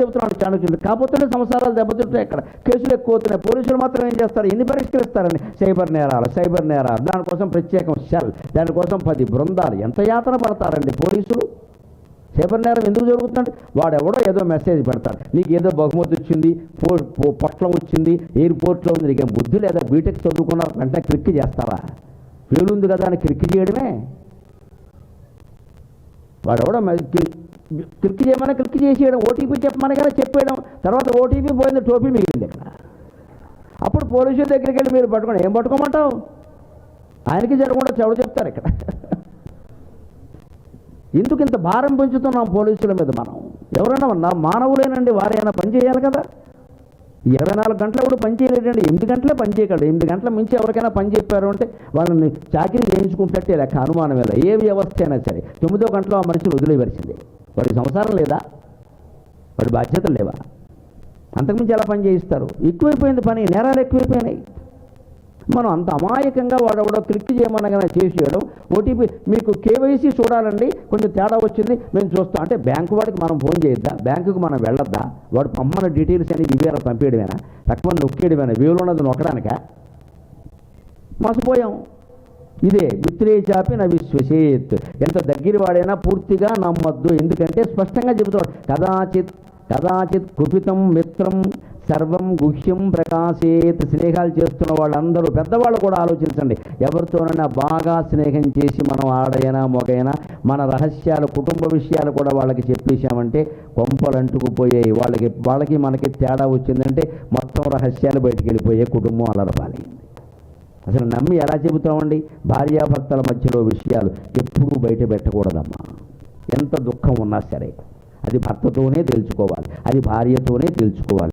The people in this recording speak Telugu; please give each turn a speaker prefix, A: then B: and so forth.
A: చెబుతున్నాడు చాణక్యులు కాకపోతే సంవత్సరాలు దెబ్బతింటాయి ఇక్కడ కేసులు ఎక్కువ అవుతున్నాయి. పోలీసులు మాత్రం ఏం చేస్తారు? ఎన్ని పరిష్కరిస్తారని? సైబర్ నేరాలు సైబర్ నేరాలు. దానికోసం ప్రత్యేకం సెల్ దానికోసం పది బృందాలు. ఎంత యాతన పడతారండి పోలీసులు? సైబర్ నేరం ఎందుకు జరుగుతుందండి? వాడు ఎవడో ఏదో మెసేజ్ పెడతాడు. నీకు ఏదో బహుమతి వచ్చింది పో పో- పొట్లం వచ్చింది ఎయిర్పోర్ట్లో ఉంది. నీకేం బుద్ధి లేదా? బీటెక్ చదువుకున్నా వెంటనే క్లిక్ చేస్తావా? వీలుంది కదా అని క్లిక్ చేయడమే. వాడు ఎవడో క్లిక్ చేయమని క్లిక్ చేసేయడం ఓటీపీ చెప్పమని చెప్పేయడం. తర్వాత ఓటీపీ పోయింది టోపీ మిగిలింది ఇక్కడ అప్పుడు పోలీసుల దగ్గరికి వెళ్ళి మీరు పట్టుకోండి ఏం పట్టుకోమంటావు? ఆయనకి జరగకుండా చెడు చెప్తారు ఇక్కడ. ఎందుకు ఇంత భారం పెంచుతున్నాం పోలీసుల మీద మనం. ఎవరైనా ఉన్నా మానవులేనండి వారైనా పని చేయాలి కదా. ఇరవై నాలుగు గంటలు కూడా పని చేయలేడండి. ఎనిమిది గంటలే పని చేయగలడు. ఎనిమిది గంటల మించి ఎవరికైనా పని చెప్పారు అంటే వాళ్ళని చాకరీ చేయించుకుంటే లెక్క అనుమానం మీద ఏ వ్యవస్థ అయినా సరే తొమ్మిదో గంటలో ఆ మనిషిని వదిలేవలసిందే వాడికి సంసారం లేదా? వాడి బాధ్యతలు లేవా? అంతకుమించి ఎలా పని చేయిస్తారు? ఎక్కువైపోయింది పని నేరాలు ఎక్కువైపోయినాయి. మనం అంత అమాయకంగా వాడెవడో క్లిక్ చేయమనగానే చేసేయడం ఓటీపీ మీకు కేవైసీ చూడాలండి కొంచెం తేడా వచ్చింది మేము చూస్తాం. అంటే బ్యాంకు వాడికి మనం ఫోన్ చేయొద్దా? బ్యాంకుకి మనం వెళ్ళొద్దా? వాడు పంపన డీటెయిల్స్ అని వివరాలు పంపేయడమేనా? తక్కువ నొక్కేయడమేనా? వీలు ఉన్నది నొక్కడానిక? మోసపోయాం. ఇదే మిత్రే చాపి నా విశ్వసేత్ ఎంత దగ్గర వాడైనా పూర్తిగా నమ్మద్దు. ఎందుకంటే స్పష్టంగా చెబుతాడు కదాచిత్ కదాచిత్ కుపితం మిత్రం సర్వం గుహ్యం ప్రకాశేత్. స్నేహాలు చేస్తున్న వాళ్ళందరూ పెద్దవాళ్ళు కూడా ఆలోచించండి. ఎవరితోనైనా బాగా స్నేహం చేసి మనం ఆడైనా మొగైనా మన రహస్యాలు కుటుంబ విషయాలు కూడా వాళ్ళకి చెప్పేశామంటే కొంపలు అంటుకుపోయాయి. వాళ్ళకి వాళ్ళకి మనకి తేడా వచ్చిందంటే మొత్తం రహస్యాలు బయటికి వెళ్ళిపోయాయి కుటుంబం అలరపాలైంది. అసలు నమ్మి ఎలా చెబుతామండి? భార్యాభర్తల మధ్యలో విషయాలు ఎప్పుడూ బయట పెట్టకూడదమ్మా. ఎంత దుఃఖం ఉన్నా సరే. అది భర్తతోనే తెలుసుకోవాలి. అది భార్యతోనే తెలుసుకోవాలి.